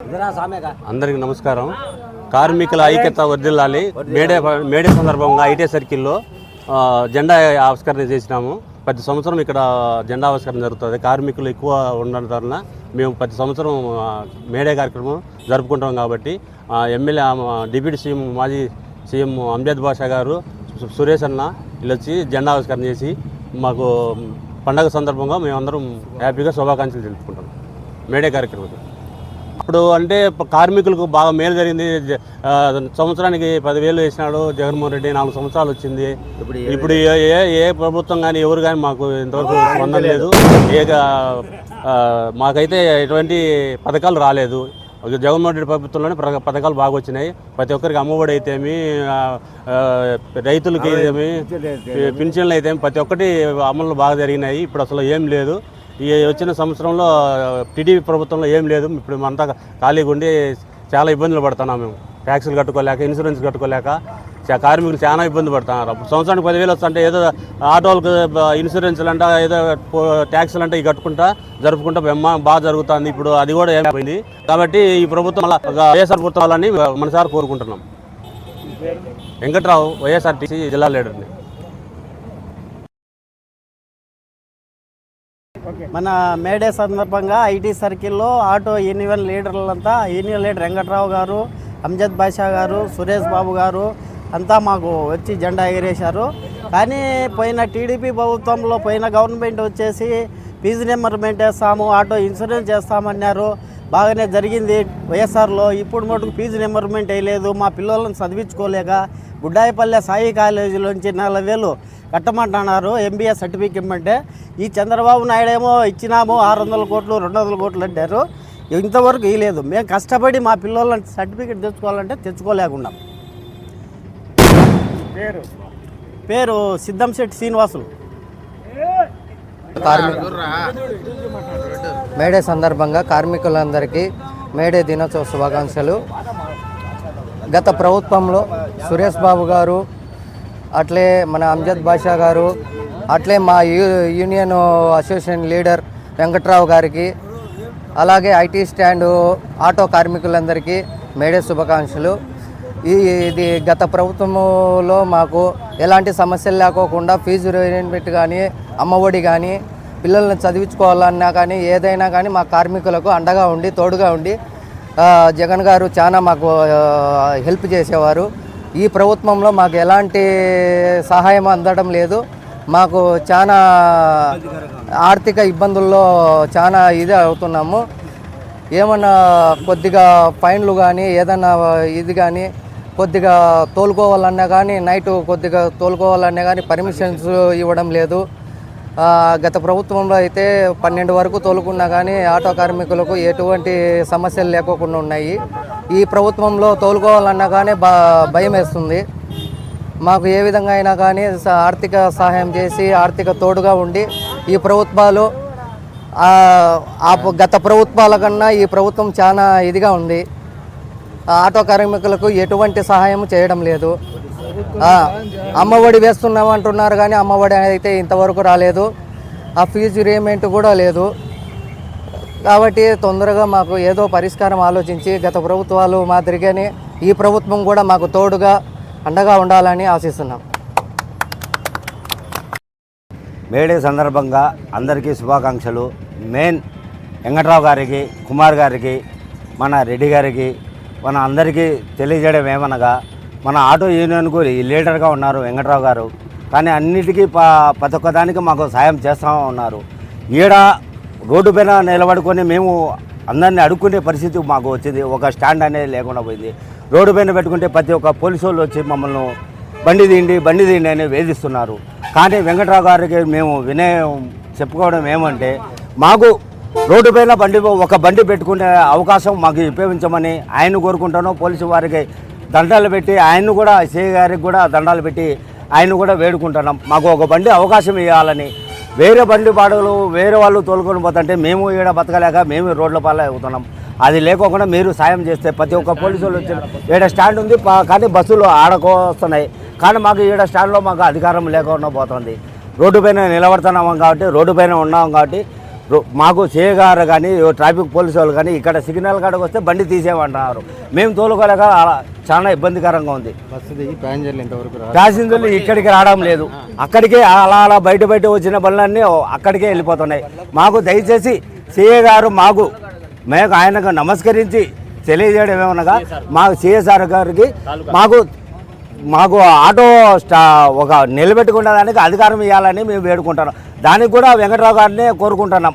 అందరికీ నమస్కారం. కార్మికుల ఐక్యత వర్ధిల్లాలి. మేడే మేడే సందర్భంగా ఐటీ సర్కిల్లో జెండా ఆవిష్కరణ చేసినాము. ప్రతి సంవత్సరం ఇక్కడ జెండా ఆవిష్కరణ జరుగుతుంది. కార్మికులు ఎక్కువ ఉండడం వలన మేము ప్రతి సంవత్సరం మేడే కార్యక్రమం జరుపుకుంటాం కాబట్టి ఎమ్మెల్యే డిప్యూటీ సీఎం మాజీ సీఎం అంజద్ బాషా గారు సురేష్ అన్న వీళ్ళొచ్చి జెండా ఆవిష్కరణ చేసి మాకు పండగ సందర్భంగా మేమందరం హ్యాపీగా శుభాకాంక్షలు తెలుపుకుంటాం. మేడే కార్యక్రమం. ఇప్పుడు అంటే కార్మికులకు బాగా మేలు జరిగింది. సంవత్సరానికి పదివేలు వేసినాడు జగన్మోహన్ రెడ్డి. నాలుగు సంవత్సరాలు వచ్చింది. ఇప్పుడు ఏ ఏ- ప్రభుత్వం కానీ ఎవరు కానీ మాకు ఇంతవరకు స్పందన లేదు ఏ మాకైతే ఎటువంటి పథకాలు రాలేదు. జగన్మోహన్ రెడ్డి ప్రభుత్వంలోనే ప్ర- పథకాలు బాగా వచ్చినాయి. ప్రతి ఒక్కరికి అమ్మఒడి అయితేమి రైతులకి అయితేమి పింఛన్లు అయితే ప్రతి ఒక్కటి అమలు బాగా జరిగినాయి. ఇప్పుడు అసలు ఏం లేదు. ఈ వచ్చిన సంవత్సరంలో టీడీపీ ప్రభుత్వంలో ఏం లేదు. ఇప్పుడు మనమంతా ఖాళీగా ఉండి చాలా ఇబ్బందులు పడుతున్నాం మేము. ట్యాక్సులు కట్టుకోలేక ఇన్సూరెన్స్ కట్టుకోలేక చా- కార్మికులు చాలా ఇబ్బంది పడుతున్నారు. అప్పుడు సంవత్సరానికి పదివేలు వస్తుంటే ఏదో ఆటోలకు ఇన్సూరెన్స్లు అంట ఏదో ట్యాక్సులు అంటే ఇవి కట్టుకుంటా జరుపుకుంటా బెమ్మ బాగా జరుగుతుంది. ఇప్పుడు అది కూడా ఏమైపోయింది కాబట్టి ఈ ప్రభుత్వం మళ్ళా వైఎస్ఆర్ ప్రభుత్వాలని మనసారి కోరుకుంటున్నాం. వెంకట్రావు వైఎస్ఆర్టీసీ జిల్లా లీడర్ని. మన మేడే సందర్భంగా ఐటీ సర్కిల్లో ఆటో యూనియన్ లీడర్లంతా యూనియన్ లీడర్ వెంకట్రావు గారు అంజద్ బాషా గారు సురేష్ బాబు గారు అంతా మాకు వచ్చి జెండా ఎగిరేశారు. కానీ పోయిన టీడీపీ ప్రభుత్వంలో పోయిన గవర్నమెంట్ వచ్చేసి ఫీజు నెంబర్మెంట్ వేస్తాము ఆటో ఇన్సూరెన్స్ చేస్తామన్నారు. బాగానే జరిగింది వైఎస్ఆర్లో. ఇప్పుడు మటుకు ఫీజు నెంబర్మెంట్ వేయలేదు. మా పిల్లలను చదివించుకోలేక గుడ్డాయిపల్లె సాయి కాలేజీలోంచి నలభై వేలు కట్టమంటున్నారు. ఎంబీఏ సర్టిఫికేట్ ఇమ్మంటే ఈ చంద్రబాబు నాయుడు ఏమో ఇచ్చినాము ఆరు వందల కోట్లు రెండు వందల కోట్లు అంటారు. ఇంతవరకు ఇవ్వలేదు మేము కష్టపడి మా పిల్లలను సర్టిఫికేట్ తెచ్చుకోవాలంటే తెచ్చుకోలేకున్నాం. పేరు? పేరు సిద్ధంశెట్టి శ్రీనివాసులు. కార్మిక మేడే సందర్భంగా కార్మికులందరికీ మేడే దినోత్సవ శుభాకాంక్షలు. గత ప్రభుత్వంలో సురేష్ బాబు గారు అట్లే మన అంజద్ బాషా గారు అట్లే మా యూ యూనియన్ అసోసియేషన్ లీడర్ వెంకట్రావు గారికి అలాగే ఐటీ స్టాండ్ ఆటో కార్మికులందరికీ మేడే శుభాకాంక్షలు. ఈ ఇది గత ప్రభుత్వంలో మాకు ఎలాంటి సమస్యలు లేకోకుండా ఫీజు రీయింబెంట్ కానీ అమ్మఒడి కానీ పిల్లల్ని చదివించుకోవాలన్నా కానీ ఏదైనా కానీ మా కార్మికులకు అండగా ఉండి తోడుగా ఉండి జగన్ గారు చాలా మాకు హెల్ప్ చేసేవారు. ఈ ప్రభుత్వంలో మాకు ఎలాంటి సహాయం అందడం లేదు. మాకు చాలా ఆర్థిక ఇబ్బందుల్లో చాలా ఇది అవుతున్నాము. ఏమన్నా కొద్దిగా ఫైన్లు కానీ ఏదన్నా ఇది కానీ కొద్దిగా తోలుకోవాలన్నా కానీ నైట్ కొద్దిగా తోలుకోవాలన్నా కానీ పర్మిషన్స్ ఇవ్వడం లేదు. గత ప్రభుత్వంలో అయితే పన్నెండు వరకు తోలుకున్నా కానీ ఆటో కార్మికులకు ఎటువంటి సమస్యలు లేకోకుండా ఉన్నాయి. ఈ ప్రభుత్వంలో తోలుకోవాలన్నా కానీ భయం వేస్తుంది. మాకు ఏ విధంగా అయినా కానీ స- ఆర్థిక సహాయం చేసి ఆర్థిక తోడుగా ఉండి ఈ ప్రభుత్వాలు ఆ గత ప్రభుత్వాల కన్నా ఈ ప్రభుత్వం చాలా ఇదిగా ఉంది. ఆటో కార్మికులకు ఎటువంటి సహాయం చేయడం లేదు. అమ్మఒడి వేస్తున్నామంటున్నారు కానీ అమ్మఒడి అయితే ఇంతవరకు రాలేదు. ఆ ఫీజు రీమెంట్ కూడా లేదు. కాబట్టి తొందరగా మాకు ఏదో పరిష్కారం ఆలోచించి గత ప్రభుత్వాలు మాదిరిగానే ఈ ప్రభుత్వం కూడా మాకు తోడుగా అండగా ఉండాలని ఆశిస్తున్నాం. మేడే సందర్భంగా అందరికీ శుభాకాంక్షలు. మెయిన్ వెంకట్రావు గారికి కుమార్ గారికి మన రెడ్డి గారికి మన అందరికీ తెలియజేయడం ఏమనగా మన ఆటో యూనియన్కు ఈ లీడర్గా ఉన్నారు వెంకట్రావు గారు. కానీ అన్నిటికీ ప ప్రతి ఒక్కదానికి మాకు సాయం చేస్తూ ఉన్నారు. ఈడ రోడ్డు పైన నిలబడుకొని మేము అందరినీ అడుక్కునే పరిస్థితి మాకు వచ్చింది. ఒక స్టాండ్ అనేది లేకుండా పోయింది. రోడ్డు పైన పెట్టుకుంటే ప్రతి ఒక్క పోలీసు వాళ్ళు వచ్చి మమ్మల్ని బండి తీయండి బండి తీయండి అని వేధిస్తున్నారు. కానీ వెంకట్రావు గారికి మేము వినయం చెప్పుకోవడం ఏమంటే మాకు రోడ్డు పైన బండి ఒక బండి పెట్టుకునే అవకాశం మాకు ఉపయోగించమని ఆయన కోరుకుంటాను. పోలీసు వారికి దండాలు పెట్టి ఆయన్ను కూడా సే గారికి కూడా దండాలు పెట్టి ఆయన కూడా వేడుకుంటున్నాం. మాకు ఒక బండి అవకాశం ఇవ్వాలని వేరే బండి బాడులు వేరే వాళ్ళు తోలుకొని పోతుంటే మేము ఈడ బతకలేక మేము రోడ్ల పాలే అవుతున్నాం. అది లేకోకుండా మీరు సాయం చేస్తే ప్రతి ఒక్క పోలీసు వాళ్ళు వచ్చి ఈడ స్టాండ్ ఉంది కానీ బస్సులు ఆడకో వస్తున్నాయి కానీ మాకు ఈడ స్టాండ్లో మాకు అధికారం లేకుండా పోతుంది. రోడ్డు పైన నిలబడుతున్నాం కాబట్టి రోడ్డు పైన ఉన్నాం కాబట్టి మాకు చేయగారు కానీ ట్రాఫిక్ పోలీసు వాళ్ళు కానీ ఇక్కడ సిగ్నల్ కాడకు వస్తే బండి తీసేయమంటున్నారు. మేము తోలుకోలేక అలా చాలా ఇబ్బందికరంగా ఉంది. ప్యాసింజర్లు ఇక్కడికి రావడం లేదు. అక్కడికే అలా అలా బయట బయట వచ్చిన బండ్లన్నీ అక్కడికే వెళ్ళిపోతున్నాయి. మాకు దయచేసి సిఏ గారు మాకు మేము ఆయనకు నమస్కరించి తెలియజేయడం ఏమనగా మాకు సిఎస్ఆర్ గారికి మాకు మాకు ఆటో స్టా ఒక నిలబెట్టుకునే దానికి అధికారం ఇవ్వాలని మేము వేడుకుంటున్నాం. దానికి కూడా వెంకట్రావు గారిని కోరుకుంటున్నాం.